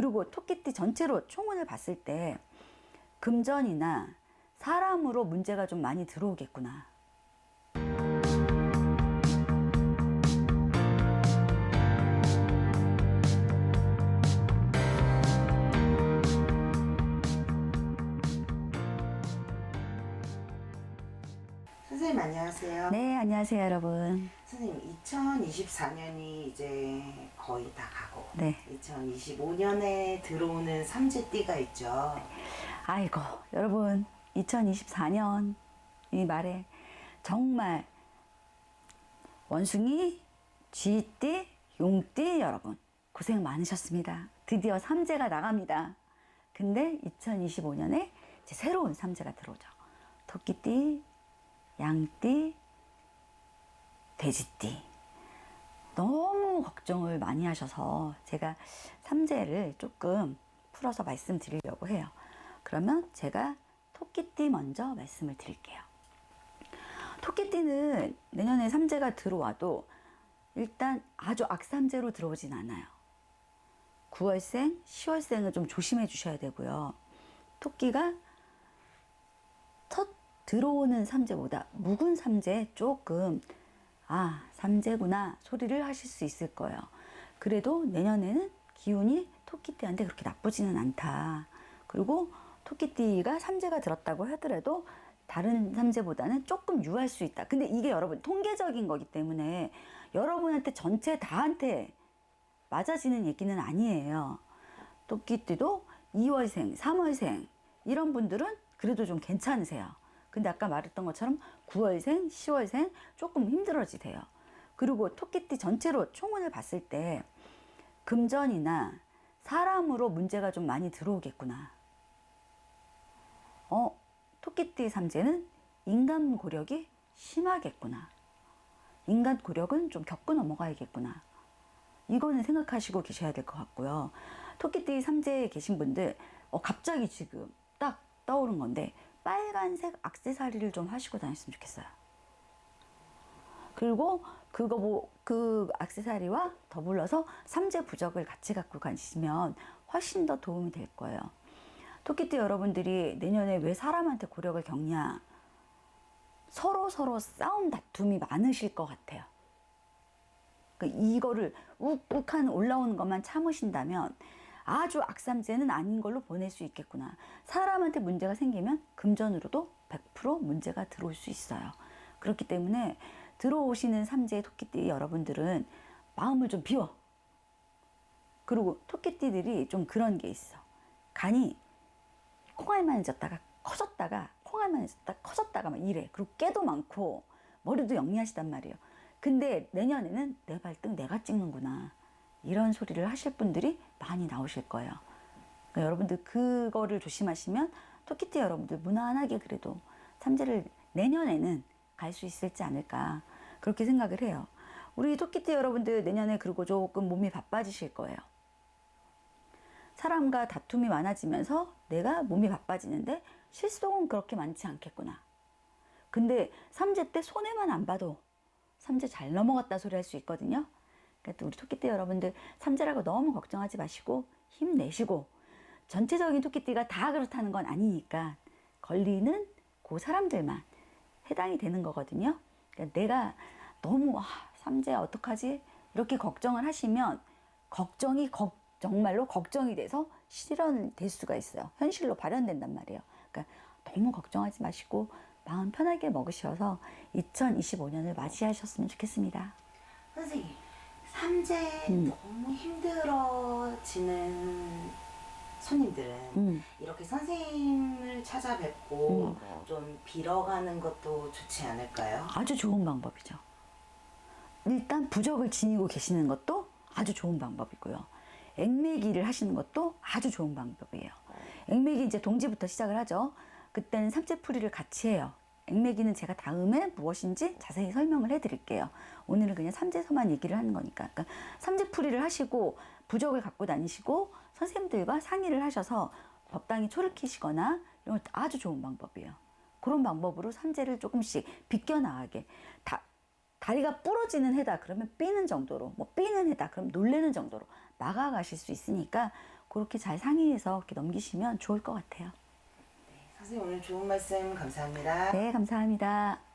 그리고 토끼띠 전체로 총운을 봤을 때 금전이나 사람으로 문제가 좀 많이 들어오겠구나. 선생님 안녕하세요. 네, 안녕하세요, 여러분. 선생님 2024년이 이제 거의 다 가고 네. 2025년에 들어오는 삼재띠가 있죠. 아이고, 여러분, 2024년 이 말에 정말 원숭이, 쥐띠, 용띠 여러분 고생 많으셨습니다. 드디어 삼재가 나갑니다. 근데 2025년에 이제 새로운 삼재가 들어오죠. 토끼띠, 양띠, 돼지띠. 너무 걱정을 많이 하셔서 제가 삼재를 조금 풀어서 말씀드리려고 해요. 그러면 제가 토끼띠 먼저 말씀을 드릴게요. 토끼띠는 내년에 삼재가 들어와도 일단 아주 악삼재로 들어오진 않아요. 9월생, 10월생은 좀 조심해 주셔야 되고요. 토끼가 첫 들어오는 삼재보다 묵은 삼재 조금 아 삼재구나 소리를 하실 수 있을 거예요. 그래도 내년에는 기운이 토끼띠한테 그렇게 나쁘지는 않다. 그리고 토끼띠가 삼재가 들었다고 하더라도 다른 삼재보다는 조금 유할 수 있다. 근데 이게 여러분 통계적인 거기 때문에 여러분한테 전체 다한테 맞아지는 얘기는 아니에요. 토끼띠도 2월생, 3월생 이런 분들은 그래도 좀 괜찮으세요. 근데 아까 말했던 것처럼 9월생, 10월생 조금 힘들어지세요. 그리고 토끼띠 전체로 총운을 봤을 때 금전이나 사람으로 문제가 좀 많이 들어오겠구나. 어, 토끼띠 삼재는 인간 고력이 심하겠구나. 인간 고력은 좀 겪고 넘어가야겠구나. 이거는 생각하시고 계셔야 될 것 같고요. 토끼띠 삼재에 계신 분들, 어, 갑자기 지금 딱 떠오른 건데, 빨간색 악세사리를 좀 하시고 다녔으면 좋겠어요. 그리고 그거 뭐, 그 악세사리와 더불어서 삼재 부적을 같이 갖고 가시면 훨씬 더 도움이 될 거예요. 토끼띠 여러분들이 내년에 왜 사람한테 고력을 겪냐? 서로 서로 싸움 다툼이 많으실 것 같아요. 그 이거를 욱욱한 올라오는 것만 참으신다면 아주 악삼재는 아닌 걸로 보낼 수 있겠구나. 사람한테 문제가 생기면 금전으로도 100% 문제가 들어올 수 있어요. 그렇기 때문에 들어오시는 삼재 토끼띠 여러분들은 마음을 좀 비워. 그리고 토끼띠들이 좀 그런 게 있어. 간이 콩알만해졌다가 커졌다가 콩알만해졌다가 커졌다가 막 이래. 그리고 깨도 많고 머리도 영리하시단 말이에요. 근데 내년에는 내 발등 내가 찍는구나. 이런 소리를 하실 분들이 많이 나오실 거예요. 그러니까 여러분들 그거를 조심하시면 토끼띠 여러분들 무난하게 그래도 삼재를 내년에는 갈 수 있을지 않을까 그렇게 생각을 해요. 우리 토끼띠 여러분들 내년에 그리고 조금 몸이 바빠지실 거예요. 사람과 다툼이 많아지면서 내가 몸이 바빠지는데 실속은 그렇게 많지 않겠구나. 근데 삼재 때 손해만 안 봐도 삼재 잘 넘어갔다 소리 할 수 있거든요. 그러니까 또 우리 토끼띠 여러분들 삼재라고 너무 걱정하지 마시고 힘내시고 전체적인 토끼띠가 다 그렇다는 건 아니니까 걸리는 그 사람들만 해당이 되는 거거든요. 그러니까 내가 너무 아, 삼재 어떡하지 이렇게 걱정을 하시면 걱정이 걱- 정말로 걱정이 돼서 실현될 수가 있어요. 현실로 발현된단 말이에요. 그러니까 너무 걱정하지 마시고 마음 편하게 먹으셔서 2025년을 맞이하셨으면 좋겠습니다. 선생님 삼재 음. 너무 힘들어지는 손님들은 음. 이렇게 선생님을 찾아뵙고 좀 빌어가는 것도 좋지 않을까요? 아주 좋은 방법이죠. 일단 부적을 지니고 계시는 것도 아주 좋은 방법이고요. 액매기를 하시는 것도 아주 좋은 방법이에요. 액매기 이제 동지부터 시작을 하죠. 그때는 삼재풀이를 같이 해요. 액매기는 제가 다음에 무엇인지 자세히 설명을 해드릴게요. 오늘은 그냥 삼재서만 얘기를 하는 거니까. 그러니까 삼재풀이를 하시고 부적을 갖고 다니시고 선생님들과 상의를 하셔서 법당에 초를 키시거나 이런 것도 아주 좋은 방법이에요. 그런 방법으로 삼재를 조금씩 비껴나가게 다, 다리가 부러지는 해다 그러면 삐는 정도로 뭐 삐는 해다 그럼 놀래는 정도로 막아가실 수 있으니까 그렇게 잘 상의해서 이렇게 넘기시면 좋을 것 같아요. 선생님 오늘 좋은 말씀 감사합니다. 네, 감사합니다.